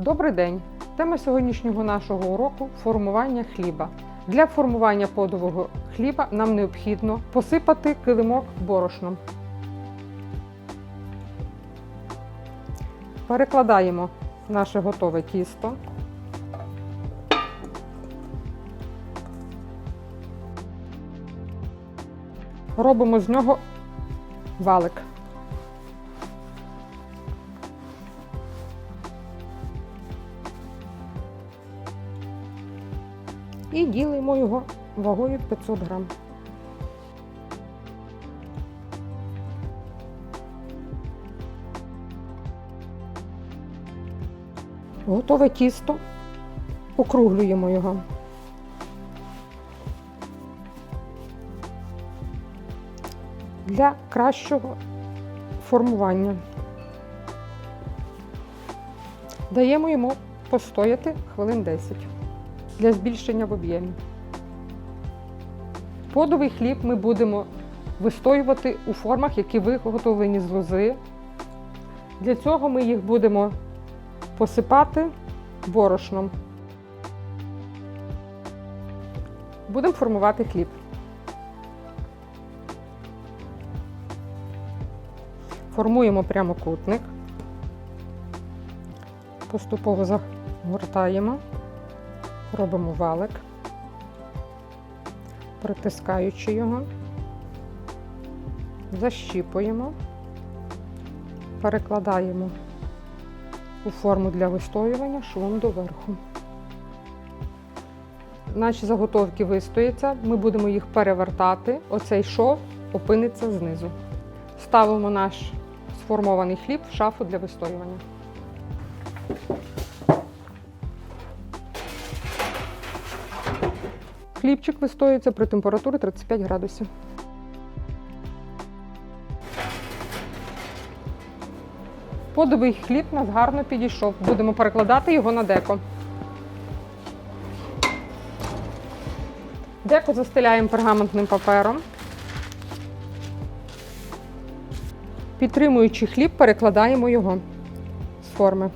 Добрий день! Тема сьогоднішнього нашого уроку формування хліба. Для формування подового хліба нам необхідно посипати килимок борошном. Перекладаємо наше готове тісто. Робимо з нього валик. І ділимо його вагою 500 грам. Готове тісто, округлюємо його. Для кращого формування. Даємо йому постояти хвилин 10 для збільшення в об'ємі. Подовий хліб ми будемо вистоювати у формах, які виготовлені з лози. Для цього ми їх будемо посипати борошном. Будемо формувати хліб. Формуємо прямокутник, поступово загортаємо. Робимо валик, притискаючи його, защіпуємо, перекладаємо у форму для вистоювання швом доверху. Наші заготовки вистояться, ми будемо їх перевертати, оцей шов опиниться знизу. Ставимо наш сформований хліб в шафу для вистоювання. Хлібчик вистоюється при температурі 35 градусів. Подовий хліб нас гарно підійшов. Будемо перекладати його на деко. Деко застеляємо пергаментним папером. Підтримуючи хліб, перекладаємо його з форми.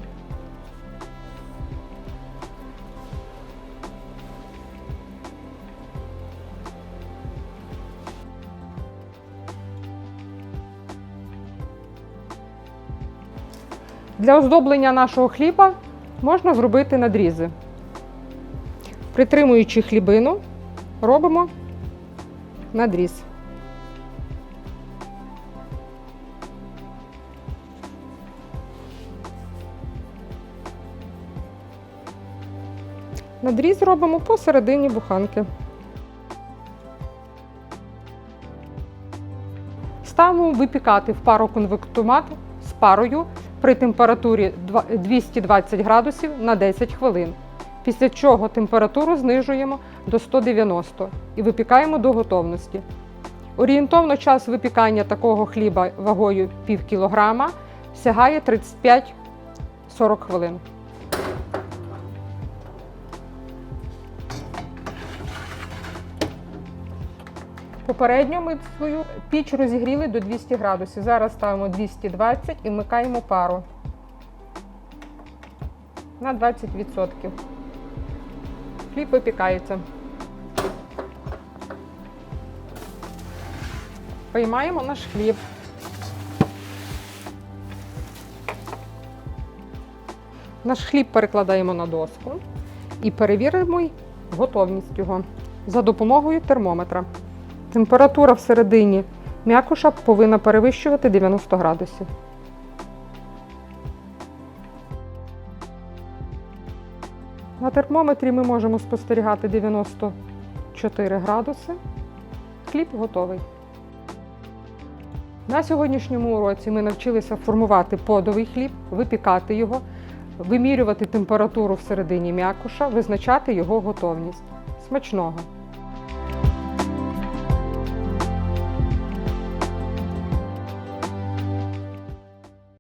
Для оздоблення нашого хліба можна зробити надрізи. Притримуючи хлібину, робимо надріз. Надріз робимо посередині буханки. Ставимо випікати в пару конвектомат з парою при температурі 220 градусів на 10 хвилин. Після чого температуру знижуємо до 190 і випікаємо до готовності. Орієнтовно час випікання такого хліба вагою пів кілограма сягає 35-40 хвилин. Попередньо ми свою піч розігріли до 200 градусів. Зараз ставимо 220 і вмикаємо пару на 20%. Хліб випікається. Виймаємо наш хліб. Наш хліб перекладаємо на доску і перевіримо готовність його за допомогою термометра. Температура всередині м'якуша повинна перевищувати 90 градусів. На термометрі ми можемо спостерігати 94 градуси. Хліб готовий. На сьогоднішньому уроці ми навчилися формувати подовий хліб, випікати його, вимірювати температуру всередині м'якуша, визначати його готовність. Смачного!